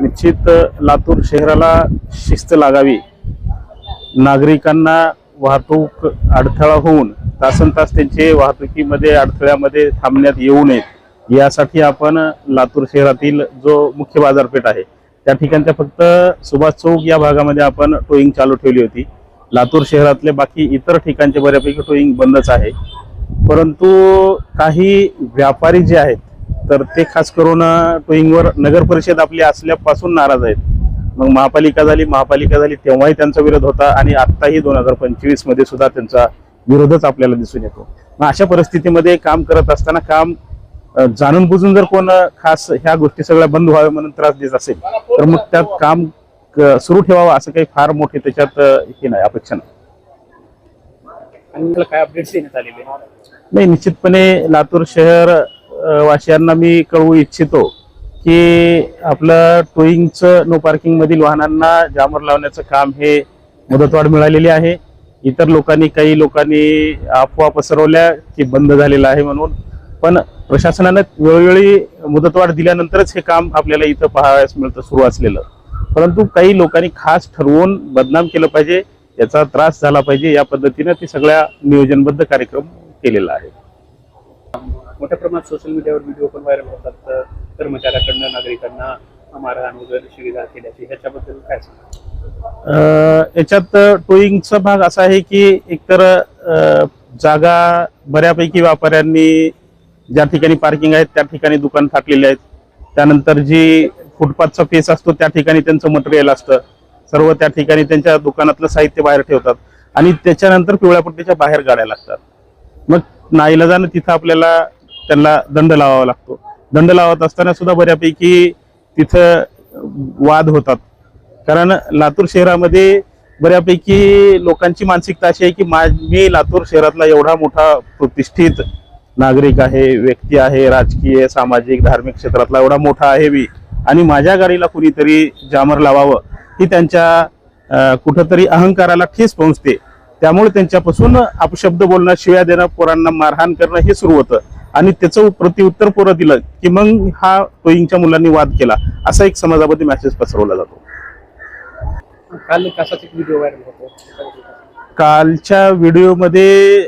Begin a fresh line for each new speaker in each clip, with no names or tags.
निश्चित लातूर शहराला शिस्त लागावी. नागरिकांना वाहतूक अडथळा होऊन तासन तास त्यांचे वाहतुकीमध्ये अडथळ्यामध्ये थांबण्यात येऊ नयेत यासाठी आपण लातूर शहरातील जो मुख्य बाजारपेठ आहे त्या ठिकाणच्या फक्त सुभाष चौक या भागामध्ये आपण टोईंग चालू ठेवली होती. लातूर शहरातले बाकी इतर ठिकाणचे बऱ्यापैकी टोईंग बंदच आहे. परंतु काही व्यापारी जे आहेत तर ते खास करून टोईंगवर नगर परिषद आपली असल्यापासून नाराज आहेत. मग महापालिका झाली महापालिका झाली तेव्हाही त्यांचा विरोध होता आणि आत्ताही दोन हजार पंचवीसमध्ये सुद्धा त्यांचा विरोधच आपल्याला दिसून येतो. मग अशा परिस्थितीमध्ये काम करत असताना काम जाणून बुजून जर कोण खास ह्या गोष्टी सगळ्या बंद व्हाव्या म्हणून त्रास देत असेल तर मग त्यात काम सुरू ठेवावं असं काही फार मोठे त्याच्यात हे नाही अपेक्षा नाही.
आणि काय अपडेट्स देण्यात आलेले?
नाही निश्चितपणे लातूर शहर वाशियांना मी कळवू इच्छितो की आपलं टोईंगचं नो पार्किंगमधील वाहनांना जामर लावण्याचं काम हे मुदतवाढ मिळालेली आहे. इतर लोकांनी काही लोकांनी अफवा पसरवल्या की बंद झालेलं आहे म्हणून. पण प्रशासनानं वेळोवेळी मुदतवाढ दिल्यानंतरच हे काम आपल्याला इथं पाहावयास मिळतं सुरू असलेलं. परंतु काही लोकांनी खास ठरवून बदनाम केलं पाहिजे याचा त्रास झाला पाहिजे या पद्धतीनं ते सगळ्या नियोजनबद्ध कार्यक्रम केलेला आहे.
मोठ्या प्रमाणात सोशल मीडियावर व्हिडिओ पण व्हायरल होतात. तर कर्मचाऱ्याकडनं नागरिकांना मारहाण वगैरे सुविधा केल्याची ह्याच्याबद्दल काय सांगा
याच्यात टोईंगचा भाग असा आहे की एकतर जागा बऱ्यापैकी व्यापाऱ्यांनी ज्या ठिकाणी पार्किंग आहेत त्या ठिकाणी दुकान थाटलेले आहेत. त्यानंतर जी फुटपाथचा फेस असतो त्या ठिकाणी त्यांचं मटेरियल असतं. सर्व त्या ठिकाणी त्यांच्या दुकानातलं साहित्य बाहेर ठेवतात आणि त्याच्यानंतर पिवळ्या पट्टीच्या बाहेर गाड्या लागतात. मग नाईलाजानं तिथं आपल्याला त्यांना दंड लावावा लागतो. दंड लावत असताना सुद्धा बऱ्यापैकी तिथं वाद होतात. कारण लातूर शहरामध्ये बऱ्यापैकी लोकांची मानसिकता अशी आहे की मा मी लातूर शहरातला एवढा मोठा प्रतिष्ठित नागरिक आहे व्यक्ती आहे राजकीय सामाजिक धार्मिक क्षेत्रातला एवढा मोठा आहे मी. आणि माझ्या गाडीला कुणीतरी जामर लावावं ही त्यांच्या कुठंतरी अहंकाराला ठेस पोहोचते. त्यामुळे त्यांच्यापासून अपशब्द बोलणं शिव्या देणं पोरांना मारहाण करणं हे सुरू होतं. आणि त्याचं प्रत्युत्तर पोरं दिलं की मग हा टोईंगच्या मुलांनी वाद केला. असा एक समाजामध्ये मेसेज पसरवला जातो.
काल व्हिडिओ व्हायरल होतो.
कालच्या व्हिडिओमध्ये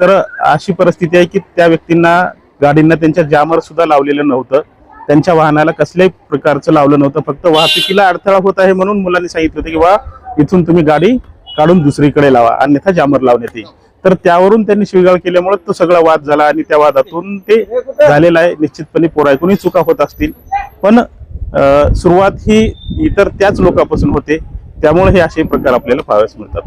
तर अशी परिस्थिती आहे की त्या व्यक्तींना गाडींना त्यांच्या जामर सुद्धा लावलेलं नव्हतं. त्यांच्या वाहनाला कसल्याही प्रकारचं लावलं नव्हतं. फक्त वाहतुकीला अडथळा होत आहे म्हणून मुलांनी सांगितलं होतं की बा इथून तुम्ही गाडी काढून दुसरीकडे लावा. अन्यथा जामर लावण्यात येईल. तर त्यावरून त्यांनी शिवगाळ केल्यामुळे तो सगळा वाद झाला आणि त्या वादातून ते झालेला आहे. निश्चितपणे पोरायकूनही चुका होत असतील. पण सुरुवात ही इतर त्याच लोकांपासून होते. त्यामुळे हे असे प्रकार आपल्याला पाहाव्यास मिळतात.